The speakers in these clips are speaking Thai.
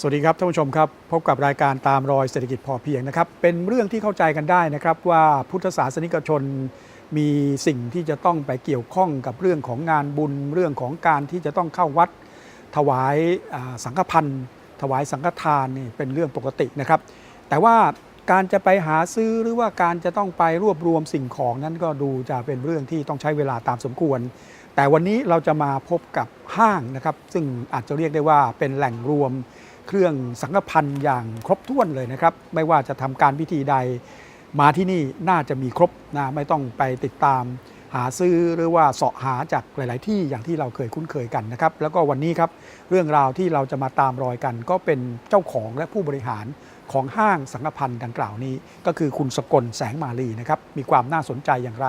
สวัสดีครับท่านผู้ชมครับพบกับรายการตามรอยเศรษฐกิจพอเพียงนะครับ เป็นเรื่องที่เข้าใจกันได้นะครับว่าพุทธศาสนิกชนมีสิ่งที่จะต้องไปเกี่ยวข้องกับเรื่องของงานบุญเรื่องของการที่จะต้องเข้าวัดถวายสังฆพันธ์ถวายสังฆทานนี่เป็นเรื่องปกตินะครับ แต่ว่าการจะไปหาซื้อหรือว่าการจะต้องไปรวบรวมสิ่งของนั้นก็ดูจะเป็นเรื่องที่ต้องใช้เวลาตามสมควร แต่วันนี้เราจะมาพบกับห้างนะครับ ซึ่งอาจจะเรียกได้ว่าเป็นแหล่งรวม เครื่องสังฆพันธ์อย่างครบถ้วนเลยนะครับ ไม่ว่าจะทำการพิธีใดมาที่นี่น่าจะมีครบนะไม่ต้องไปติดตามหาซื้อหรือว่าเสาะหาจากหลาย ๆ ที่อย่างที่เราเคยคุ้นเคยกันนะครับ แล้วก็วันนี้ครับเรื่องราวที่เราจะมาตามรอยกัน ก็เป็นเจ้าของและผู้บริหารของห้างสังฆพันธ์ดังกล่าวนี้ ก็คือคุณสกลแสงมาลีนะครับมีความน่าสนใจอย่างไร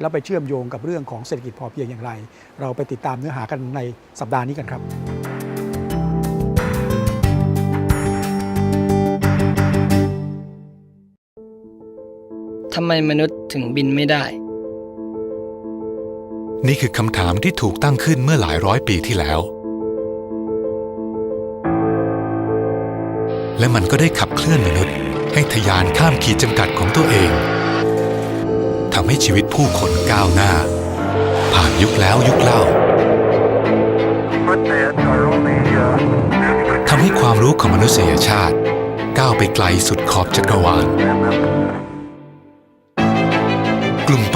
แล้วไปเชื่อมโยงกับเรื่องของเศรษฐกิจพอเพียงอย่างไร เราไปติดตามเนื้อหากันในสัปดาห์นี้กันครับำไมมนุษย์ถึงบินไม่ได้ นี่คือคำถามที่ถูกตั้งขึ้นเมื่อหลายร้อยปีที่แล้ว และมันก็ได้ขับเคลื่อนมนุษย์ ให้ทะยานข้ามขีดจำกัดของตัวเองทำให้ชีวิตผู้คนก้าวหน้า ผ่านยุคแล้วยุคเล่าทำให้ความรู้ของมนุษยชาติ ก้าวไปไกลสุดขอบจักรวาล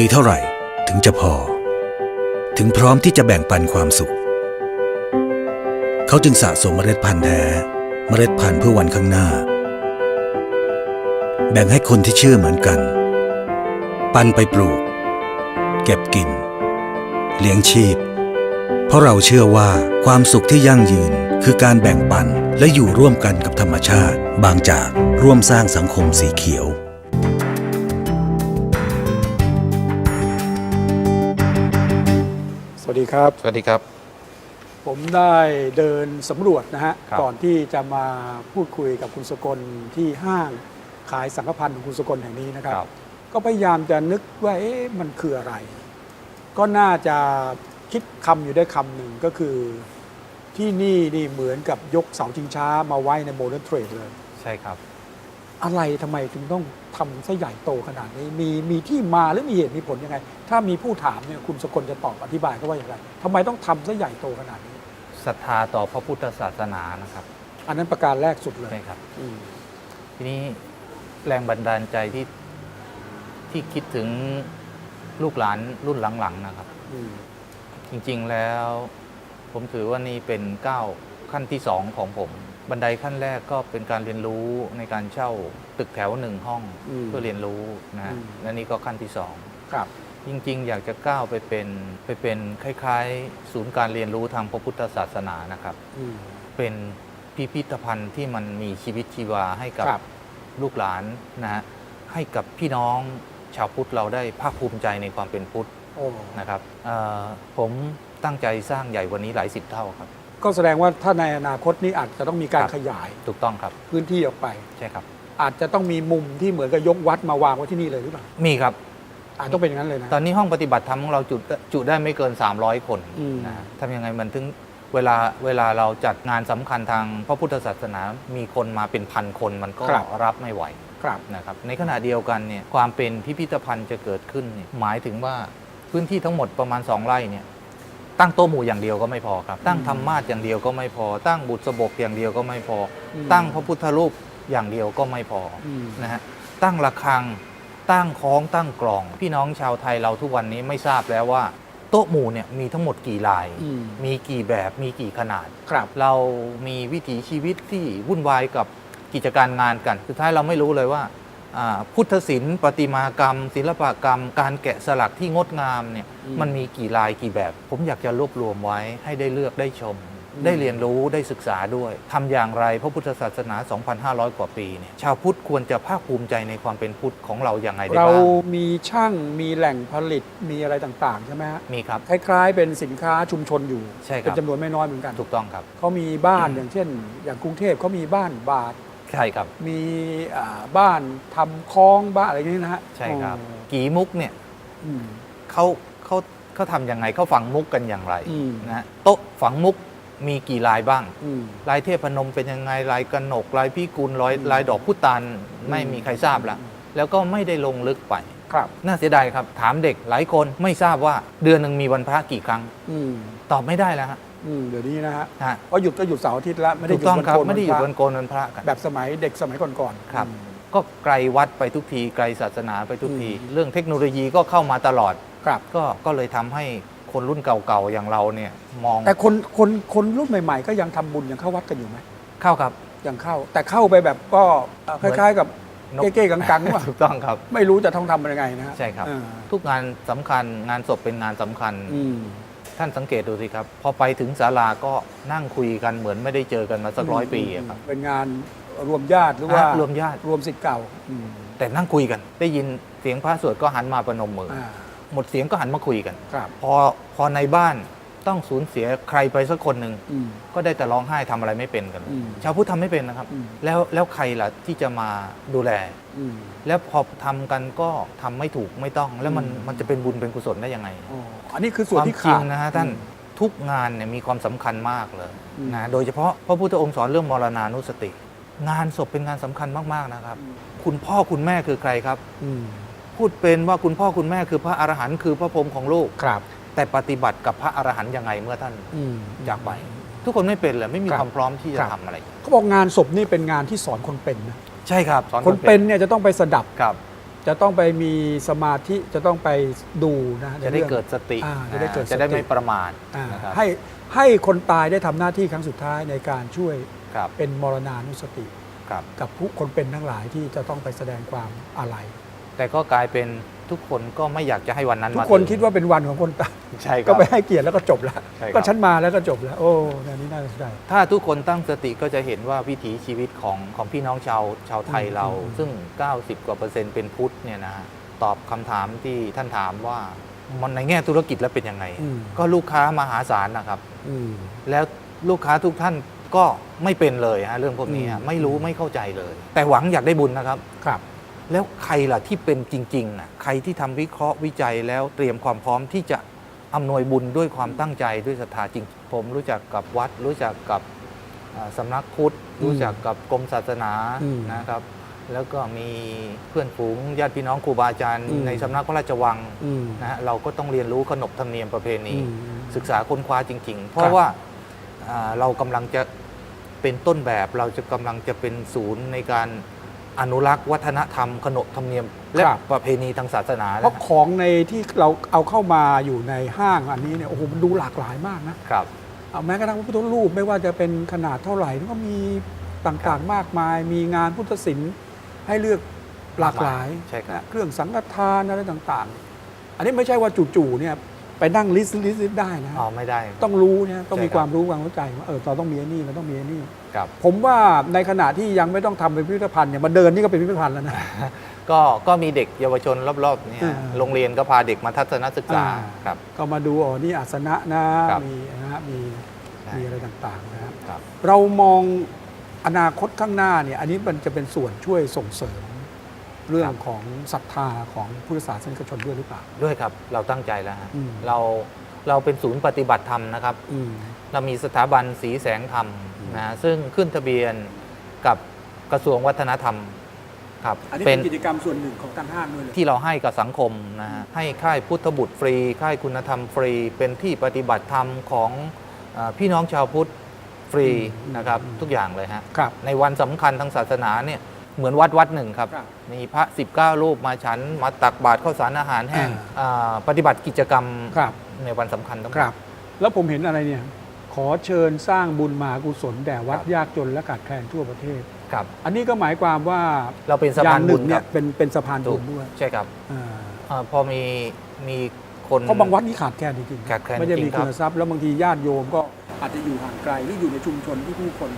มีเท่าไหร่ถึงจะพอ ถึงพร้อมที่จะแบ่งปันความสุข เขาจึงสะสมเมล็ดพันธุ์แท้ เมล็ดพันธุ์เพื่อวันข้างหน้า แบ่งให้คนที่เชื่อเหมือนกัน ปันไปปลูก เก็บกิน เลี้ยงชีพ เพราะเราเชื่อว่าความสุขที่ยั่งยืนคือการแบ่งปันและอยู่ร่วมกันกับธรรมชาติ บางจากร่วมสร้างสังคมสีเขียว วัสดีครับ สวัสดีครับ ผมได้เดินสำรวจนะฮะครับก่อนที่จะมาพูดคุยกับคุณสกลที่ห้างขายสังฆพันธ์ของคุณสกลแห่งนี้นะครับ ก็พยายามจะนึกว่าเอ๊ะมันคืออะไร ก็น่าจะคิดคำอยู่ได้คำหนึ่งก็คือที่นี่นี่เหมือนกับยกเสาชิงช้ามาไว้ในโมเดิร์นเทรดเลย ใช่ครับ อะไรทำไมถึงต้องทำซะใหญ่โตขนาดนี้มีมีที่มาหรือมีเหตุมีผลยังไง ถ้ามีผู้ถามเนี่ยคุณสกลจะตอบอธิบายเขาว่าอย่างไรทำไมต้องทำซะใหญ่โตขนาดนี้ศรัทธาต่อพระพุทธศาสนานะครับ อันนั้นประการแรกสุดเลยใช่ครับอืมทีนี้แรงบันดาลใจที่ที่คิดถึงลูกหลานรุ่นหลังๆนะครับอืมจริงๆแล้ว ผมถือว่านี่เป็นก้าวขั้นที่สองของผม บันไดขั้นแรกก็เป็นการเรียนรู้ในการเช่าตึกแถวหนึ่งห้องเพื่อเรียนรู้นะฮะและนี่ก็ขั้นที่สอง ครับ จริงๆ อยากจะก้าวไปเป็นไปเป็นคล้ายๆ ศูนย์การเรียนรู้ทางพระพุทธศาสนานะครับ อืม เป็นพิพิธภัณฑ์ที่มันมีชีวิตชีวาให้กับครับ ลูกหลานนะฮะให้กับพี่น้องชาวพุทธเราได้ภาคภูมิใจในความเป็นพุทธโอ้นะครับเอ่อผมตั้งใจสร้างใหญ่กวันนี้หลายสิบเท่าครับ ก็แสดงว่าถ้าในอนาคตนี้อาจจะต้องมีการครับ ขยายถูกต้องครับพื้นที่ออกไป ใช่ครับ อาจจะต้องมีมุมที่เหมือนกับยกวัดมาวางไว้ที่นี่เลยหรือเปล่ามีครับ อาจต้องเป็นอย่างนั้นเลยนะ ตอนนี้ห้องปฏิบัติธรรมของเราจุจุได้ไม่เกิน 300 คนอืมนะฮะทำยังไงมันถึงเวลาเวลาเราจัดงานสำคัญทางพระพุทธศาสนา มีคนมาเป็นพันคนมันก็รับไม่ไหวครับ นะครับในขณะเดียวกันเนี่ยความเป็นพิพิธภัณฑ์จะเกิดขึ้นเนี่ยหมายถึงว่าพื้นที่ทั้งหมดประมาณ 2 ไร่เนี่ย ตั้งโต๊ะหมู่อย่างเดียวก็ไม่พอครับ ตั้งธรรมาสอย่างเดียวก็ไม่พอ ตั้งบุตรสบกอย่างเดียวก็ไม่พออมตั้งพระพุทธรูปอย่างเดียวก็ไม่พอออืมนะฮะตั้งระฆัง ตั้งคล้องตั้งกลอง พี่น้องชาวไทยเราทุกวันนี้ไม่ทราบแล้วว่า โต๊ะหมู่เนี่ยมีทั้งหมดกี่ลายอืมมีกี่แบบมีกี่ขนาดครับเรามีวิถีชีวิตที่วุ่นวายกับกิจการงานกัน สุดท้ายเราไม่รู้เลยว่าอ่า พุทธศิลป์ประติมากรรม ศิลปกรรม การแกะสลักที่งดงามเนี่ยอืมมันมีกี่ลายกี่แบบ ผมอยากจะรวบรวมไว้ให้ได้เลือกได้ชม ได้เรียนรู้ได้ศึกษาด้วยทำอย่างไรพระพุทธศาสนา 2,500 กว่าปีเนี่ยชาวพุทธควรจะภาคภูมิใจในความเป็นพุทธของเราอย่างไรได้เราบ้างมีช่างมีแหล่งผลิตมีอะไรต่างๆใช่ไหมฮะมีครับคล้ายๆ เป็นสินค้าชุมชนอยู่ใช่ครับเป็นจำนวนไม่น้อยเหมือนกันถูกต้องครับเขามีบ้านอย่างเช่น อย่างกรุงเทพเขามีบ้านบาท ใช่ครับ มีอ่าบ้านทำคลองบ้านอะไรอย่างนี้นะฮะใช่ครับ อ๋อกีมุกเนี่ยอืม เขาเขาเขาทำยังไงเขาฝังมุกกันอย่างไรอืม นะฮะโต๊ะฝังมุกมีกี่ลายบ้าง อืม ลายเทพนมเป็นยังไงลายกนกลายพี่กุลลายลายดอกพุตานไม่มีใครทราบละแล้วก็ไม่ได้ลงลึกไป ครับ น่าเสียดายครับ ถามเด็กหลายคนไม่ทราบว่าเดือนหนึ่งมีวันพระกี่ครั้ง อืม ตอบไม่ได้แล้วฮะ อืมเดี๋ยวนี้นะฮะฮะ เพราะหยุดก็หยุดเสาร์อาทิตย์แล้วไม่ได้ถูหกยุดต้องวันครับโกนไม่ได้อยู่วัวันนโกนวันพระกันแบบสมัยเด็กสมัยก่อนๆ ครับอืมก็ไกลวัดไปทุกทีไกลศาสนาไปทุกทีเรื่องเทคโนโลยีก็เข้ามาตลอด ครับ ก็ก็เลยทำให้คนรุ่นเก่าๆอย่างเราเนี่ยมองแต่คนคนคนรุ่นใหม่ๆ ก็ยังทำบุญยังเข้าวัดกันอยู่ไหมเข้าครับ ยังเข้า แต่เข้าไปแบบก็เอ่อคล้ายๆ กับนก เก้ๆกังๆว่าถูกต้องครับ ไม่รู้จะต้องทำยังไงนะฮะใช่ครับอ่าทุกงานสำคัญงานศพเป็นงานสำคัญ อืม ท่านสังเกตดูสิครับพอไปถึงศาลาก็นั่งคุยกันเหมือนไม่ได้เจอกันมาสักร้อยปีอะครับเป็นงานรวมญาติหรือว่ารวมญาติ รวมสิทธิ์เก่าอืมแต่นั่งคุยกัน ได้ยินเสียงพระสวดก็หันมาประนมมือออ่าหมดเสียงก็หันมาคุยกัน ครับ พอพอในบ้าน ต้องสูญเสียใครไปสักคนหนึ่งอืม ก็ได้แต่ร้องไห้ทำอะไรไม่เป็นกัน อืมชาวพุทธทำไม่เป็นนะครับ อืม แล้วแล้วใครล่ะที่จะมาดูแล อืม แล้วพอทำกันก็ทำไม่ถูกไม่ต้อง แล้วมันอืม มันจะเป็นบุญเป็นกุศลได้ยังไง อ๋ออันนี้คือส่วนความที่จริขางดนะฮะท่านทุกงานเนี่ยมีความสำคัญมากเลยอืม นะโดยเฉพาะพระพุทธองค์สอนเรื่องมรณานุสติ งานศพเป็นงานสำคัญมากๆนะครับ คุณพ่อคุณแม่คือใครครับ อืมพูดเป็นว่าคุณพ่อคุณแม่คือพระอรหันต์คือพระพรหมของลูกครับ แต่ปฏิบัติกับพระอรหันต์ยังไงเมื่อท่านอืมจากไป ทุกคนไม่เป็นเลยไม่มีครับความพร้อมที่คจะรับทำอะไรเขาบอกงานศพนี่เป็นงานที่สอนคนเป็นนะใช่ครับสอนคนเป็นเนี่ยจะต้องไปสดับครับจะต้องไปมีสมาธิจะต้องไปดูนะจะได้ในรื่องเกิดสติอ่าจะได้เกิดจะได้สติไม่ประมาทอ่านะครับให้ให้คนตายได้ทำหน้าที่ครั้งสุดท้ายในการช่วยครับเป็นมรณานุสติครับกับผู้คนเป็นทั้งหลายที่จะต้องไปแสดงความอาลัยแต่ก็กลายเป็น ทุกคนก็ไม่อยากจะให้วันนั้นทุกมาคนถึงคิดว่าเป็นวันของคนตายใช่คก็รับ ไปให้เกียรติแล้วก็จบแล้วใช่ครับ ก็ฉันมาแล้วก็จบแล้วโอ้อันนี้น่าสนใจ ถ้าทุกคนตั้งสติก็จะเห็นว่าวิถีชีวิตของของพี่น้องชาวชาวไทยอืมเราอืม ซึ่ง 90 กว่าเปอร์เซ็นต์เป็นพุทธเนี่ยนะฮะตอบคำถามที่ท่านถามว่ามันในแง่ธุรกิจแล้วเป็นยังไง อืมก็ลูกค้ามหาศาลนะครับ อืม แล้วลูกค้าทุกท่านก็ไม่เป็นเลยฮะเรื่องพวกนี้อืม ไม่รู้ไม่เข้าใจเลย แต่หวังอยากได้บุญนะครับ ครับ แล้วใครล่ะที่เป็นจริงๆนะใครที่ทำวิเคราะห์วิจัยแล้วเตรียมความพร้อมที่จะอำนวยบุญด้วยความตั้งใจด้วยศรัทธาจริง ผมรู้จักกับวัด รู้จักกับอ่าสำนักพุทธ รู้จักกับกรมศาสนาอืมนะครับ แล้วก็มีเพื่อนฝูงญาติพี่น้องครูบาอาจารย์อืมในสำนักพระราชวังอืมนะฮะเราก็ต้องเรียนรู้ขนบธรรมเนียมประเพณีอืมศึกษาค้นคว้าจริง ๆ เพครัราะบว่าอ่าเรากำลังจะเป็นต้นแบบเราจะกำลังจะเป็นศูนย์ในการ อนุรักษ์วัฒนธรรมขนบธรรมเนียม และครับ ประเพณีทางศาสนาเพราะของในที่เราเอาเข้ามาอยู่ในห้างอันนี้เนี่ยโอ้โหมันดูหลากหลายมากนะครับ เอาแม้กระทั่งพระพุทธรูปไม่ว่าจะเป็นขนาดเท่าไหร่ก็มีต่างๆมากมาย มีงานพุทธศิลป์ให้เลือกหลากหลายใช่ครับ นะเครื่องสังฆทานอะไรต่างๆ อันนี้ไม่ใช่ว่าจู่ๆเนี่ยไปนั่งลิสต์ลิสต์ได้นะ อ๋อไม่ได้ ต้องรู้เนี่ยต้องมีใช่ครับ ความรู้ความเข้าใจว่าเออเราต้องมีไอ้นี่เราต้องมีไอ้นี่ ครับ ผมว่าในขณะที่ยังไม่ต้องทำเป็นพิพิธภัณฑ์เนี่ยมาเดินนี่ก็เป็นพิพิธภัณฑ์แล้วนะ ก็ก็มีเด็กเยาวชนรอบๆเนี่ยอ่าโรงเรียนก็พาเด็กมาทัศนศึกษาอ่าครับ ก็มาดูอ๋อนี่อาสนะนะครับมีนะฮะมีใช่มีอะไรต่างๆนะครับครับ เรามองอนาคตข้างหน้าเนี่ยอันนี้มันจะเป็นส่วนช่วยส่งเสริมเรื่องของศรัทธาของพุทธศาสนิกชนด้วยหรือเปล่า ด้วยครับเราตั้งใจแล้วฮะอืมเราเราเป็นศูนย์ปฏิบัติธรรมนะครับอืมเรามีสถาบันสีแสงธรรม นะซึ่งขึ้นทะเบียนกับกระทรวงวัฒนธรรมครับอันนี้เป็นกิจกรรมส่วนหนึ่งของทางห้างด้วยเลยที่เราให้กับสังคมนะฮะให้ค่ายพุทธบุตรฟรี ค่ายคุณธรรมฟรี เป็นที่ปฏิบัติธรรมของเออพี่น้องชาวพุทธฟรีอืมนะครับอืมทุกอย่างเลยฮะ ครับ ในวันสำคัญทางศาสนาเนี่ยเหมือนวัดวัดหนึ่งครับ ครับ มีพระ 19 รูปมาฉัน มาตักบาตรข้าวสารอาหารแห้งอ่าอ่าปฏิบัติกิจกรรมครับ ในวันสำคัญทั้งหมคดรับ แล้วผมเห็นอะไรเนี่ย ขอเชิญสร้างบุญมหากุศลแด่วัดครับยากจนและขาดแคลนทั่วประเทศ ครับ อันนี้ก็หมายความว่าเราเป็นสะอย่าพางนหบุนึ่ญงคเนี่รัยบเป็นเป็นสะพานถูบุกญด้วยใช่ครับอ่าอาพอมีมีคน เพราะบางวัดนี่ขาดแคลนจริงๆขาดแคลนไม่ได้จริมีงครับคุณทรัพย์แล้วบางทีญาติโยมก็อาจจะอยู่ห่างไกลหรืออยู่ในชุมชนที่ผู้คน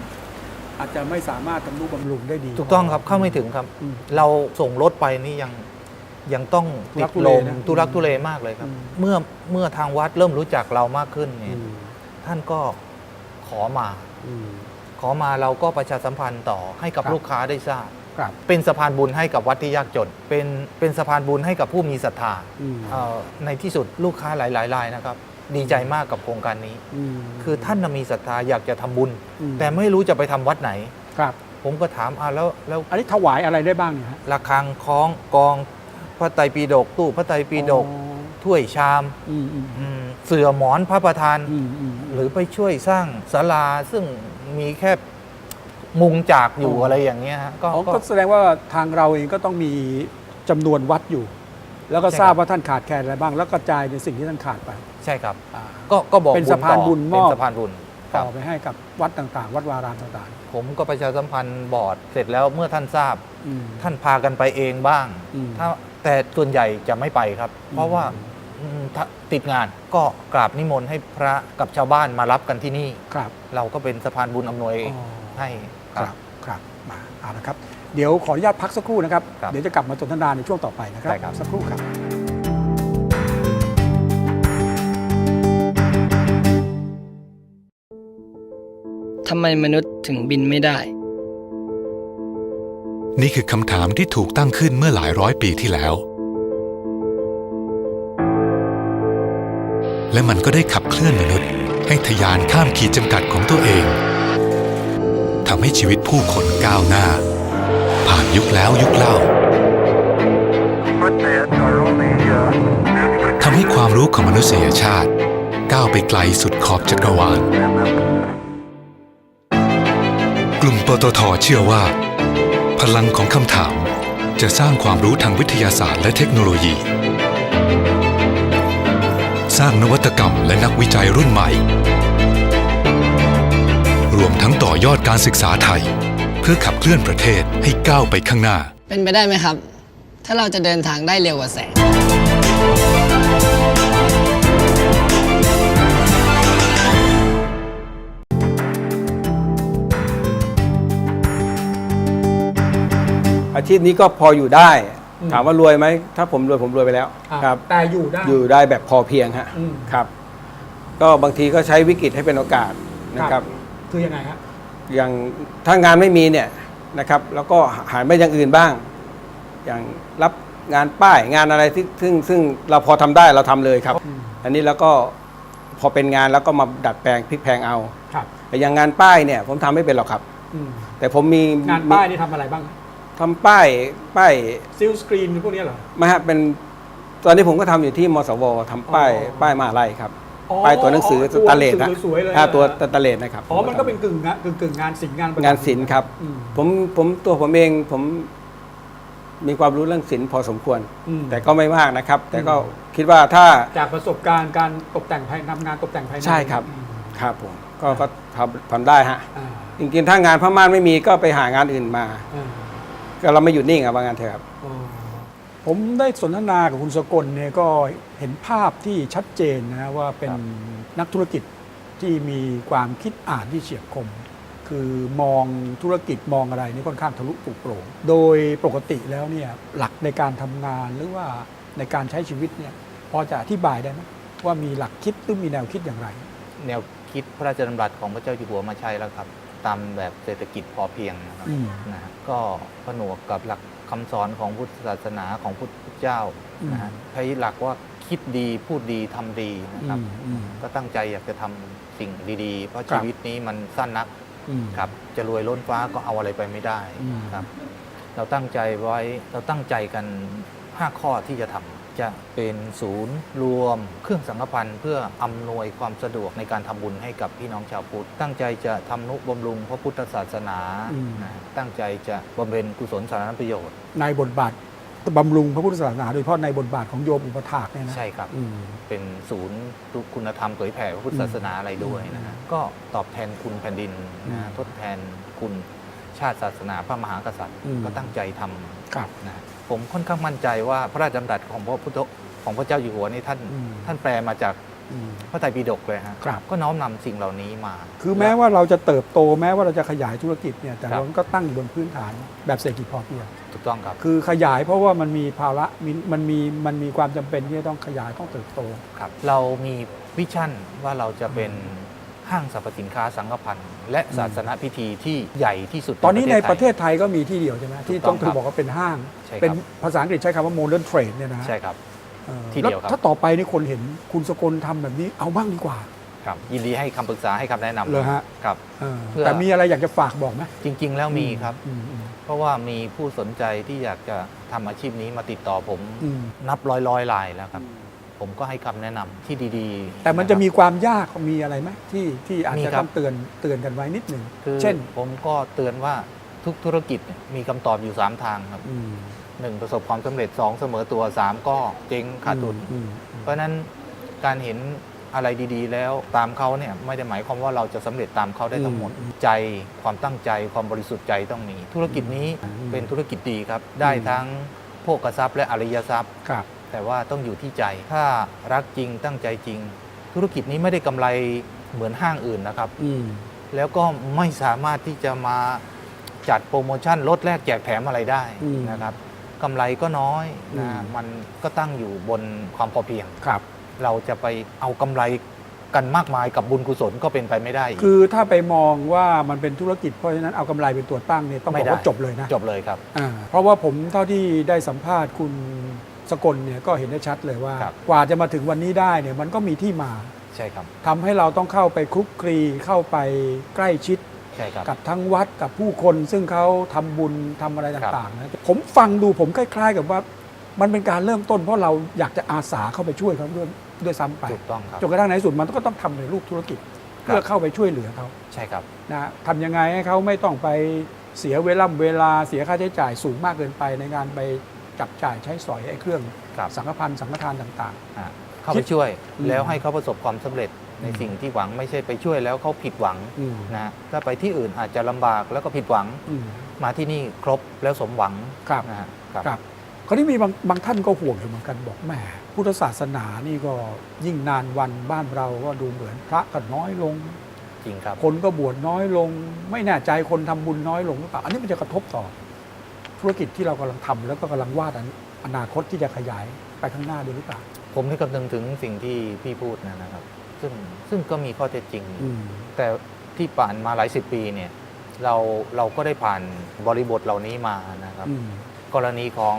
อาจจะไม่สามารถทำนุบำรุงได้ดี ถูกต้องครับเข้าไม่ถึงครับ อืมเราส่งรถไปนี่ยังยังต้องทุติลัดกทุเลลมนะทุรักทุเลมากเลยครับ อืมเมื่อเมื่อทางวัดเริ่มรู้จักเรามากขึ้นอืเนี่ยม ท่านก็ขอมา อืม ขอมาเราก็ประชาสัมพันธ์ต่อให้กับครับ ลูกค้าได้ทราบ ครับเป็นสะพานบุญให้กับวัดที่ยากจน เป็นเป็นสะพานบุญให้กับผู้มีศรัทธาอืมเอ่อในที่สุดลูกค้าหลายๆรายนะครับ ดีใจมากกับโครงการนี้ มคือท่านน่ะมีศรัทธาอยากจะทำบุญ อืมแต่ไม่รู้จะไปทำวัดไหน ครับ ผมก็ถามอ่าแล้วแล้วอันนี้ถวายอะไรได้บ้างเนี่ยฮะระฆังคล้องกองพระไตรปิฎกตู้พระไตรปิฎกอ๋อถ้วยชามอืมอืมอืม เสื่อหมอนพระประธานอืมอืมหรือไปช่วยสร้างศาลาซึ่งมีแค่มุงจากอยู่อ๋อออะไรอย่างเงี้ยฮะก็อ๋อก็ก็แสดงว่าทางเราเองก็ต้องมีจำนวนวัดอยู่ แล้วก็ใช่ทราบครับว่าท่านขาดแคลนอะไรบ้าง แล้วกระจายในสิ่งที่ท่านขาดไป ใช่ครับอ่าก็ก็บอกเป็นสะพานบุญมเป็อบนสะพานบุญคต่รับอไปให้กับวัดต่างๆ วัดวารามต่างผมก็ประชาสัมพันธ์บอร์ดเสร็จแล้วเมื่อท่านทราบๆอืมท่านพากันไปเองบ้างอืมถ้าแต่ส่วนใหญ่จะไม่ไปครับ เพราะว่าอืมถ้า ติดงานก็กราบนิมนต์ให้พระกับชาวบ้านมารับกันที่นี่ครับ เราก็เป็นสะพานบุญอำนวยอ๋อให้ครับครับมาเอาละครับ เดี๋ยวขออนุญาตพักสักครู่นะครับครับเดี๋ยวจะกลับมาสนทนาในช่วงต่อไปนะครับได้ครับ สักครู่ครับทำไมมนุษย์ถึงบินไม่ได้ นี่คือคำถามที่ถูกตั้งขึ้นเมื่อหลายร้อยปีที่แล้ว และมันก็ได้ขับเคลื่อนมนุษย์ ให้ทะยานข้ามขีดจำกัดของตัวเองทำให้ชีวิตผู้คนก้าวหน้า ผ่านยุคแล้วยุคเล่าทำให้ความรู้ของมนุษยชาติ ก้าวไปไกลสุดขอบจักรวาล กลุ่มปตทเชื่อว่า พลังของคำถามจะสร้างความรู้ทางวิทยาศาสตร์และเทคโนโลยี สร้างนวัตกรรมและนักวิจัยรุ่นใหม่ รวมทั้งต่อยอดการศึกษาไทย เพื่อขับเคลื่อนประเทศให้ก้าวไปข้างหน้า เป็นไปได้ไหมครับ ถ้าเราจะเดินทางได้เร็วกว่าแสงอาชีพนี้ก็พออยู่ได้ ถามว่ารวยไหมถ้าผมรวยผมรวยไปแล้วครับ แต่อยู่ได้อยู่ได้แบบพอเพียงฮะอืมครับ ก็บางทีก็ใช้วิกฤตให้เป็นโอกาสนะครับ คือยังไงฮะอย่างถ้างานไม่มีเนี่ยนะครับ แล้วก็หาไม่อย่างอื่นบ้าง อย่างรับงานป้ายงานอะไรที่ซึ่งซึ่งเราพอทำได้เราทำเลยครับ อืมอันนี้แล้วก็พอเป็นงานแล้วก็มาดัดแปลงพลิกแพลงเอาครับแต่อย่างงานป้ายเนี่ย ผมทำไม่เป็นหรอกครับ อืมแต่ผมมีงานป้ายนี่ทำอะไรบ้าง ทำป้ายป้ายซิลสกรีนพวกนี้เหรอ ไม่ฮะเป็นตอนนี้ผมก็ทำอยู่ที่มสวทำป้ายอ๋อ ป้ายมหาลัยครับ อ๋อป้ายตัวหนังสืออ๋อสแตนเลสตัวหนังสือสวยๆเลยอ่าตัวนะสแตนเลสนะครับอ๋อมันก็เป็นกึ่งงานกึ่งกึ่งงานศิลป์งานประดับงานศิลป์ครับ อืมผมผมตัวผมเองผมมีความรู้เรื่องศิลป์พอสมควร อืม แต่ก็ไม่มากนะครับ แต่ก็อืม คิดว่าถ้า จากประสบการณ์การตกแต่งภายทำงานตกแต่งภายในใช่ครับ อืมครับผมก็ก็ทำทำได้ฮะอ่าจริงๆถ้างานพม่านไม่มีก็ไปหางานอื่นมา อ่า ก็เราไม่หยุดนิ่งอะบางงานเถอะครับอ๋อผมได้สนทนากับคุณสกลเนี่ยก็เห็นภาพที่ชัดเจนนะว่าเป็นครับ นักธุรกิจที่มีความคิดอ่านที่เฉียบคม คือมองธุรกิจมองอะไรนี่ค่อนข้างทะลุปลุกโปร่งโดยปกติแล้วเนี่ยหลักในการทำงานหรือว่าในการใช้ชีวิตเนี่ยพอจะอธิบายได้ไหมว่ามีหลักคิดหรือมีแนวคิดอย่างไร แนวคิดพระราชดำรัสของพระเจ้าอยู่หัวมาใช้แล้วครับ ตามแบบเศรษฐกิจพอเพียงนะครับอืม นะฮะก็ผนวกกับหลักคำสอนของพุทธศาสนาของพุทธเจ้านะฮะอืมใช้หลักว่าคิดดีพูดดีทำดีนะครับอืมอืม ก็ตั้งใจอยากจะทำสิ่งดีๆ เพราะครัชีบวิตนี้มันสั้นนักอืม ครับ จะรวยล้นฟ้าก็เอาอะไรไปไม่ได้อืม ครับ เราตั้งใจไว้เราตั้งใจกัน 5 ข้อที่จะทำ จะเป็นศูนย์รวม เครื่องสังฆพันธ์เพื่ออำนวยความสะดวกในการทำบุญให้กับพี่น้องชาวพุทธ ตั้งใจจะทำนุบำรุงพระพุทธศาสนาอืมนะตั้งใจจะบำเพ็ญกุศลสาธารณประโยชน์ ในบทบาทบำรุงพระพุทธศาสนาโดยเฉพาะในบทบาทของโยมอุปถากเนี่ยนะใช่ครับอืมเป็นศูนย์คุณธรรมเผยแผ่พระพุทธศาสนาอะไรด้วยนะฮะก็ตอบแทนคุณแผ่นดินนะฮะอืมทดแทนคุณ ชาติศาสนาพระมหากษัตริย์อืม ก็ตั้งใจทำครับนะผมค่อนข้างมั่นใจว่าพระราชดำรัสของพระพุทธของพระเจ้าอยู่หัวนี่ท่านอืม ท่านแปลมาจากอืม พระไตรปิฎกเลยฮะครับ ก็น้อมนำสิ่งเหล่านี้มา คือแม้ว่าเราจะเติบโตแม้ว่าเราจะขยายธุรกิจเนี่ยแต่ครับ เราก็ตั้งอยู่บนพื้นฐานแบบเศรษฐกิจพอเพียงถูกต้องครับคือขยายเพราะว่ามันมีภาระมีมันมีมันมีความจำเป็นที่จะต้องขยายต้องเติบโต ครับ เรามีวิชั่นว่าเราจะเป็น ห้างสรรพสินค้าสังฆพันธ์และศาสนพิธีที่ใหญ่ที่สุด ตอนนี้ในประเทไทศไทยก็มีที่เดียวใช่ไหมที่ถูกต้ต้อองงครัคืบอบอกว่าเป็นห้างใช่ครับเป็นภาษาอังกฤษใช้คำว่า modern trade เนี่ยนะยใช่ครับออที่เดียวครับแล้ถ้าต่อไปนี่คนเห็นคุณสกลทำแบบนี้เอาบ้างดีกว่าครับยินดีให้คำปรึกษาให้คำแนะนำเลยฮะครับเออเพื่อแต่มีอะไรอยากจะฝากบอกไหมจริง ๆ แล้วมีครับอืมอืมเพราะว่ามีผู้สนใจที่อยากจะทำอาชีพนี้มาติดต่อผมอืมนับร้อยร้อยๆรายแล้วครับ ผมก็ให้คำแนะนำที่ดีๆแต่มันจะคมีรับความยากมีอะไรไหมที่ที่อาจมีจะครับต้องเตือนเตือนกันไว้นิดหนึ่งคือเช่น ผมก็เตือนว่าทุกธุรกิจเนี่ยมีคำตอบอยู่ 3 ทางครับ อืมหนึ่งประสบความสำเร็จ 2 เสมอตัว 3 ก็เจ๊งขาดทุน อืมอืมเพราะฉะนั้นการเห็นอะไรดีๆ แล้วตามเขาเนี่ยไม่ได้หมายความว่าเราจะสำเร็จตามเขาได้ทั้งหมดใจความตั้งใจความบริสุทธิ์ใจต้องมี ธุรกิจนี้เป็นธุรกิจดีครับ ได้ทั้งโภคทรัพย์และอริยทรัพย์ ครับ แต่ว่าต้องอยู่ที่ใจ ถ้ารักจริงตั้งใจจริง ธุรกิจนี้ไม่ได้กำไรเหมือนห้างอื่นนะครับ อืมแล้วก็ไม่สามารถที่จะมาจัดโปรโมชั่นลดแลกแจกแถมอะไรได้อืมนะครับกำไรก็น้อยนะอืมมันก็ตั้งอยู่บนความพอเพียงครับ เราจะไปเอากำไรกันมากมายกับบุญกุศลก็เป็นไปไม่ได้อีกคือถ้าไปมองว่ามันเป็นธุรกิจเพราะฉะนั้นเอากำไรเป็นตัวตั้งเนี่ยต้องบไม่อกได้ว่าจบเลยนะจบเลยครับอ่าเพราะว่าผมเท่าที่ได้สัมภาษณ์คุณ สกลเนี่ยก็เห็นได้ชัดเลยว่า ครับ กว่าจะมาถึงวันนี้ได้เนี่ยมันก็มีที่มาใช่ครับทำให้เราต้องเข้าไปคลุกคลีเข้าไปใกล้ชิด ใช่ครับ กับทั้งวัดกับผู้คนซึ่งเขาทำบุญทำอะไรครับต่างๆนะผมฟังดูผมคล้าย ๆ กับว่า มันเป็นการเริ่มต้นเพราะเราอยากจะอาสาเข้าไปช่วยเขาด้วยด้วยซ้ำไปถูกต้องครับ จนกระทั่งในที่สุดมันก็ต้องทำในรูปธุรกิจ ครับ เพื่อเข้าไปช่วยเหลือเขาใช่ครับ นะทำยังไงให้เขาไม่ต้องไปเสียเวลาเวลาเสียค่าใช้จ่ายสูงมากเกินไปในการไป จับจ่ายใช้สอยไอ้เครื่องครับสังฆพันธ์สังฆทานต่าง อะเข้าไปช่วยอืมแล้วให้เขาประสบความสำเร็จในอืม สิ่งที่หวังไม่ใช่ไปช่วยแล้วเขาผิดหวังๆอืมนะฮะถ้าไปที่อื่นอาจจะลำบากแล้วก็ผิดหวังอืมมาที่นี่ครบแล้วสมหวังครับ นะฮะครับ ครับคราวนี้มีบางบางท่านก็ห่วงอยู่เหมือนกันบอกแหมพุทธศาสนานี่ก็ยิ่งนานวันบ้านเราก็ดูเหมือนพระก็น้อยลง จริงครับ คนก็บวชน้อยลง ไม่แน่ใจคนทำบุญน้อยลงหรือเปล่าอันนี้มันจะกระทบต่อ ธุรกิจที่เรากำลังทำแล้วก็กำลังวาดอนาอนาคตที่จะขยายไปข้างหน้าด้วยหรือเปล่า ผมนี่คำนึงถึงสิ่งที่พี่พูดนะนะครับ ซึ่งซึ่งก็มีข้อเท็จจริง อืม แต่ที่ผ่านมาหลายสิบปีเนี่ยเราเราก็ได้ผ่านบริบทเหล่านี้มานะครับ อืม กรณีของ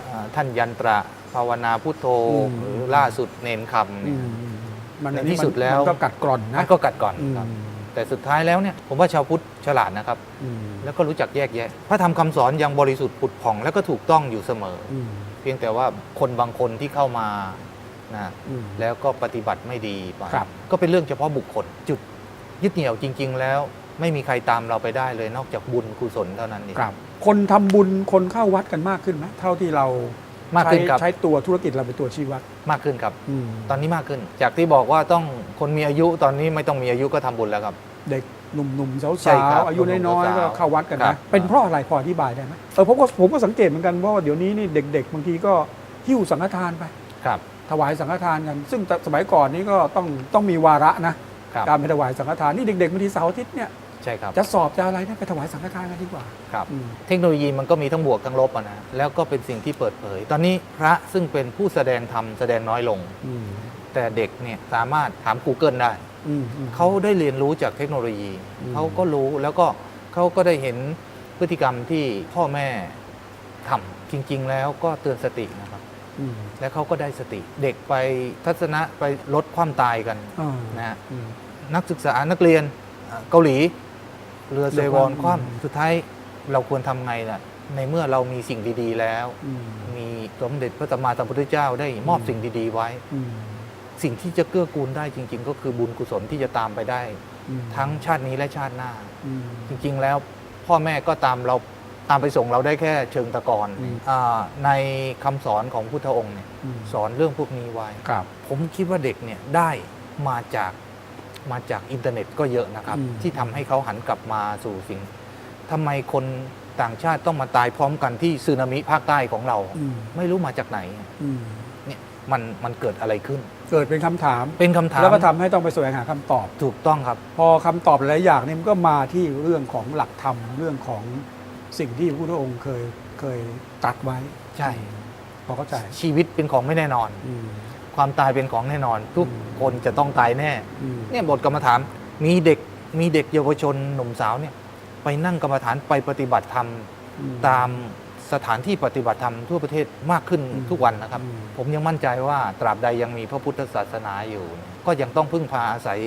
เอ่อท่านยันตระภาวนาพุทโธอืม หรือล่าสุดเนนคำอืเนี่ยมมันในอันนี้ที่สุดแล้ว มันก็กัดกร่อนมันะนก็กัดก่อนอืมครับ แต่สุดท้ายแล้วเนี่ยผมว่าชาวพุทธฉลาดนะครับอืมแล้วก็รู้จักแยกแยะ พระธรรมคำสอนยังบริสุทธิ์ผุดผ่องแล้วก็ถูกต้องอยู่เสมออืมเพียงแต่ว่าคนบางคนที่เข้ามานะอืมแล้วก็ปฏิบัติไม่ดีไปครับก็เป็นเรื่องเฉพาะบุคคล จุดยึดเหนี่ยวจริง ๆ แล้วไม่มีใครตามเราไปได้เลยนอกจากบุญกุศลเท่านั้นเองครับคนทำบุญคนเข้าวัดกันมากขึ้นไหมเท่าที่เรา มากขึ้นใช้ครับ ใช้ตัวธุรกิจเราเป็นตัวชี้วัดมากขึ้นครับ อืมตอนนี้มากขึ้น จากที่บอกว่าต้องคนมีอายุตอนนี้ไม่ต้องมีอายุก็ทำบุญแล้วครับ เด็กหนุ่มๆสใช่าครัวบๆอายุน้อยๆหนุ่ก็มๆสาวๆเข้าวัดกันครันะบ เป็นเพราะอะไรพออธิบายได้ไหมเออผมก็ผมก็สังเกตเหมือนกันว่าเดี๋ยวนี้นี่เด็ก ๆบางทีก็หิ้วสังฆทานไป ครับ ถวายสังฆทานกัน ซึ่งแต่สมัยก่อนนี้ก็ต้องต้องมีวาระนะครับ การไปถวายสังฆทานนี่เด็กๆบางทีเสาร์อาทิตย์เนี่ย ใช่ครับ จะสอบจะอะไรเนี่ยไปถวายสังฆทานกันดีกว่า ครับ อืม เทคโนโลยีมันก็มีทั้งบวกทั้งลบอะนะแล้วก็เป็นสิ่งที่เปิดเผย ตอนนี้พระซึ่งเป็นผู้แสดงธรรมแสดงน้อยลง อืมแต่เด็กเนี่ยสามารถถาม Google ได้ อืมอืม เขาได้เรียนรู้จากเทคโนโลยี อืม เขาก็รู้แล้วก็เขาก็ได้เห็นพฤติกรรมที่พ่อแม่ทำจริง ๆ แล้วก็เตือนสตินะครับ อืมและเขาก็ได้สติ เด็กไปทัศนะไปลดความตายกันอ่านะฮะอืม นักศึกษานักเรียนอ่าเกาหลี เรือเซวอนเรือคคว่ำว่ำสุดท้ายเราควรทำไงล่ะ ในเมื่อเรามีสิ่งดี ๆ แล้วอืมมีสมเด็จพระสัมมาสัมพุทธเจ้าได้มอบอืมสิ่งดี ๆ ไว้อืมสิ่งที่จะเกื้อกูลได้จริง ๆ ก็คือบุญกุศลที่จะตามไปได้อืมทั้งชาตินี้และชาติหน้าอืมจริง ๆ แล้วพ่อแม่ก็ตามเราตามไปส่งเราได้แค่เชิงตะกอนอืมอ่าในคำสอนของพุทธองค์เนี่ยอืมสอนเรื่องพวกนี้ไว้ครับผมคิดว่าเด็กเนี่ยได้มาจาก มาจากอินเทอร์เน็ตก็เยอะนะครับอืมที่ทำให้เขาหันกลับมาสู่สิ่งทำไมคนต่างชาติต้องมาตายพร้อมกันที่สึนามิภาคใต้ของเราอืมไม่รู้มาจากไหนอืมเนี่ยมันมันเกิดอะไรขึ้น เกิดเป็นคำถามเป็นคำถามแล้วก็ทำให้ต้องไปแสวงหาคำตอบถูกต้องครับ พอคำตอบหลายอย่างนี่มันก็มาที่เรื่องของหลักธรรมเรื่องของสิ่งที่พระพุทธองค์เคยเคยตรัดไว้ใช่พอเข้าใจชีวิตเป็นของไม่แน่นอนอืม ความตายเป็นของแน่นอน ทุกอืมคนจะต้องตายแน่ อืมเนี่ยบทกรรมฐานมีเด็กมีเด็กเยาวชนหนุ่มสาวเนี่ยไปนั่งกรรมฐานไปปฏิบัติธรรม อืม ตามสถานที่ปฏิบัติธรรมทั่วประเทศมากขึ้นอืมทุกวันนะครับ อืม ผมยังมั่นใจว่าตราบใดยังมีพระพุทธศาสนาอยู่ ก็ยังต้องพึ่งพาอาศัย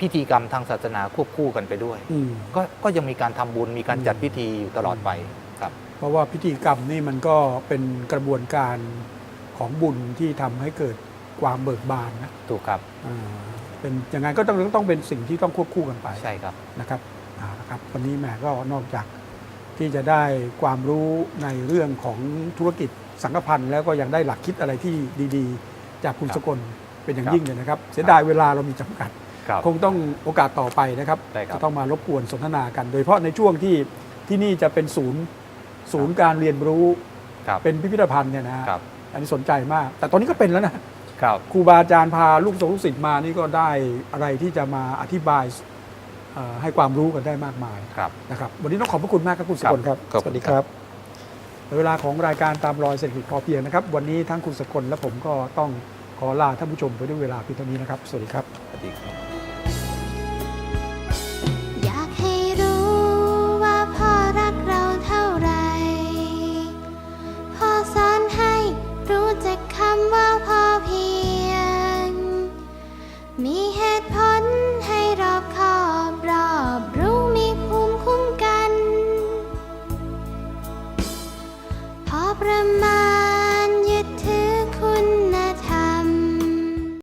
พิธีกรรมทางศาสนาควบคู่กันไปด้วย อืม ก็ก็ยังมีการทำบุญมีการจัดพิธีอยู่ตลอดไปครับ เพราะว่าพิธีกรรมนี่มันก็เป็นกระบวนการ ของบุญที่ทำให้เกิดความเบิกบานนะถูกครับอ่าเป็นอย่างนั้นก็ต้องต้องเป็นสิ่งที่ต้องควบคู่กันไปใช่ครับนะครับเอาละครับวันนี้แหมก็นอกจากที่จะได้ความรู้ในเรื่องของธุรกิจสังกพันธ์แล้วก็ยังได้หลักคิดอะไรที่ดีๆ จากคุณครับสกลเป็นอย่างครับยิ่งเลยนะครับ เสียดายเวลาเรามีจำกัดครับคงต้องโอกาสต่อไปนะครับได้ครับจะต้องมารบกวนสนทนากัน โดยเฉพาะในช่วงที่ที่นี่จะเป็นศูนย์ศูนย์การเรียนรู้ครับเป็นพิพิธภัณฑ์เนี่ยนะฮะครับ อันนี้สนใจมาก แต่ตอนนี้ก็เป็นแล้วนะครับครูบาอาจารย์พาลูกศิษย์ลูกศิษย์มานี่ก็ได้อะไรที่จะมาอธิบายเอ่อให้ความรู้กันได้มากมายครับนะครับ วันนี้ต้องขอบพระคุณมากครับคุณสกลครับขอบสคุณวัสดีคครัรับบเวลาของรายการตามรอยเศรษฐกิจพอเพียงนะครับ วันนี้ทั้งคุณสกลและผมก็ต้องขอลาท่านผู้ชมไปด้วยเวลาเพียงเท่านี้นะครับ สวัสดีครับสวัสดีครับ